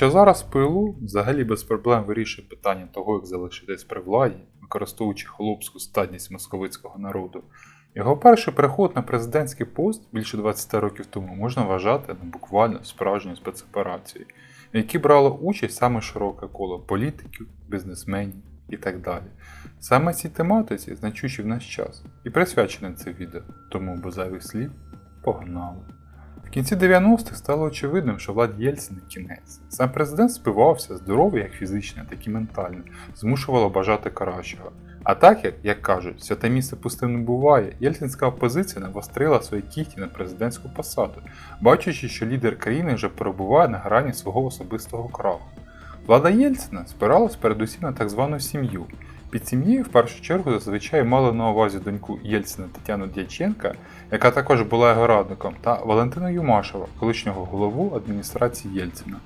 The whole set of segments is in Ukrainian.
Хоча зараз ПЛУ взагалі без проблем вирішує питання того, як залишитись при владі, використовуючи холопську стадність московицького народу, його перший переход на президентський пост більше 20 років тому можна вважати на буквально справжньою спецоперацією, в якій брало участь саме широке коло політиків, бізнесменів і так далі. Саме цій тематиці значущий в наш час і присвячене це відео, тому без зайвих слів погнали. В кінці 90-х стало очевидним, що Влад Єльцин кінець. Сам президент спивався, здоровий як фізично, так і ментально, змушувало бажати кращого. А так як, як кажуть, святе місце пустим не буває, єльцинська опозиція навострила свої кіхті на президентську посаду, бачачи, що лідер країни вже перебуває на грані свого особистого краху. Влада Єльцина спиралась передусім на так звану сім'ю. Під сім'єю в першу чергу зазвичай мали на увазі доньку Єльцина Тетяну Дяченка, яка також була його радником, та Валентина Юмашева, колишнього голову адміністрації Єльцина.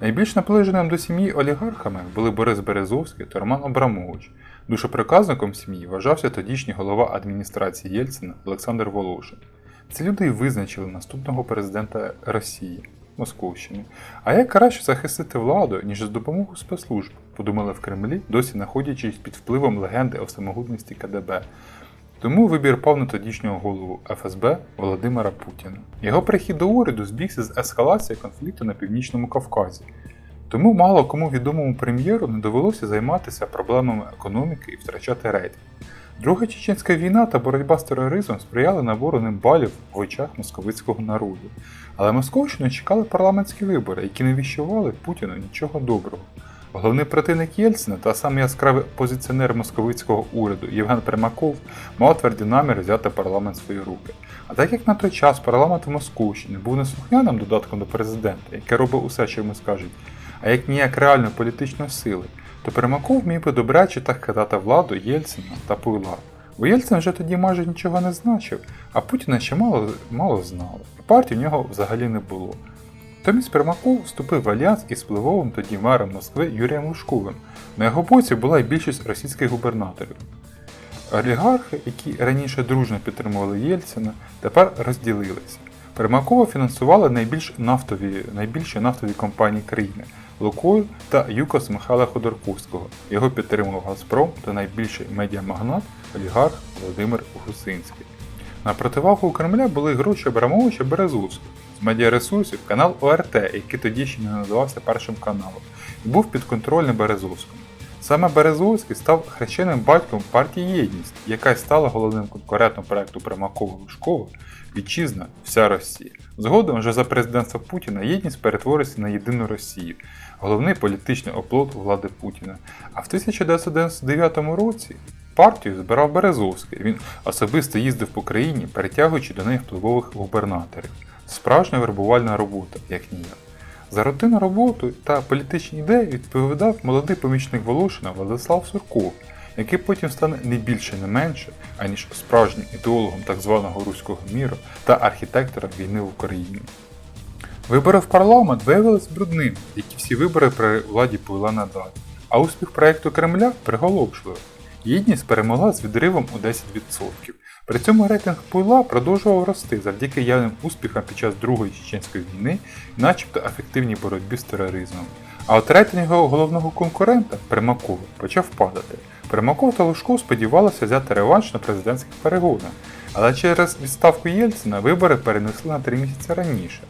Найбільш наближеним до сім'ї олігархами були Борис Березовський та Роман Абрамович. Душоприказником сім'ї вважався тодішній голова адміністрації Єльцина Олександр Волошин. Ці люди визначили наступного президента Росії Московщини. А як краще захистити владу, ніж з допомогою спецслужб, подумали в Кремлі, досі знаходячись під впливом легенди о самогутності КДБ. Тому вибір пав на тодішнього голову ФСБ Володимира Путіна. Його прихід до уряду збігся з ескалації конфлікту на північному Кавказі. Тому мало кому відомому прем'єру не довелося займатися проблемами економіки і втрачати рейтинг. Друга чеченська війна та боротьба з тероризмом сприяли набору балів в очах московицького народу. Але Московщину чекали парламентські вибори, які не віщували Путіну нічого доброго. Головний противник Єльцина та сам яскравий опозиціонер московицького уряду Євген Примаков мав тверді намір взяти парламент в свої руки. А так як на той час парламент в Московщині був не слухняним додатком до президента, який робив усе, що йому скажуть, а як ніяк реальної політичної сили, то Примаков міг би добряче так кидати владу Єльцина та Пуйла. Бо Єльцин вже тоді майже нічого не значив, а Путіна ще мало, мало знали, і партії в нього взагалі не було. Томість Примаков вступив в альянс із впливовим тоді мером Москви Юрієм Лужковим. На його боці була й більшість російських губернаторів. Олігархи, які раніше дружно підтримували Єльцина, тепер розділилися. Примакова фінансували найбільш нафтові, найбільші нафтові компанії країни Лукойл та ЮКОС Михайла Ходорковського. Його підтримував Газпром та найбільший медіамагнат олігарх Володимир Гусинський. На противагу у Кремля були гроші Абрамовича Березовського з медіаресурсів канал ОРТ, який тоді ще не називався першим каналом, і був підконтрольний Березовському. Саме Березовський став хрещеним батьком партії Єдність, яка й стала головним конкурентом проекту Примакова Лужкова Вітчизна Вся Росія. Згодом вже за президентства Путіна єдність перетвориться на єдину Росію, головний політичний оплот влади Путіна. А в 1999 році партію збирав Березовський. Він особисто їздив по країні, перетягуючи до неї впливових губернаторів. Справжня вербувальна робота, як ніяк. За рутинну роботу та політичні ідеї відповідав молодий помічник Волошина Владислав Сурков, який потім стане не більше не менше, аніж справжнім ідеологом так званого руського міру та архітектором війни в Україні. Вибори в парламент виявилися брудними, як і всі вибори при владі Пуйла надалі. А успіх проекту Кремля приголомшливий. Єдність перемогла з відривом у 10%. При цьому рейтинг Пуйла продовжував рости завдяки явним успіхам під час Другої Чеченської війни начебто ефективній боротьбі з тероризмом. А от рейтинг його головного конкурента Примакова почав падати. Примаков та Лужков сподівалися взяти реванш на президентських перегонах, але через відставку Єльцина вибори перенесли на три місяці раніше.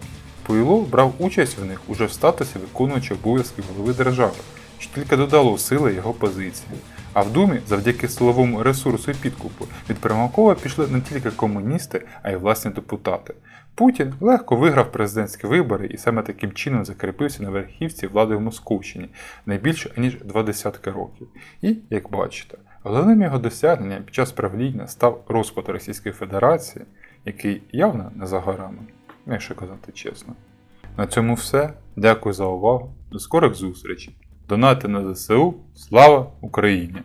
Пуйло брав участь в них уже в статусі виконуючого обов'язки голови держави, що тільки додало сили його позиції. А в Думі, завдяки силовому ресурсу і підкупу, від Примакова пішли не тільки комуністи, а й власні депутати. Путін легко виграв президентські вибори і саме таким чином закріпився на верхівці влади в Московщині найбільше ніж два десятки років. І, як бачите, головним його досягненням під час правління став розпад Російської Федерації, який явно не за горами, якщо казати чесно. На цьому все. Дякую за увагу. До скорих зустрічей! Донати на ЗСУ. Слава Україні!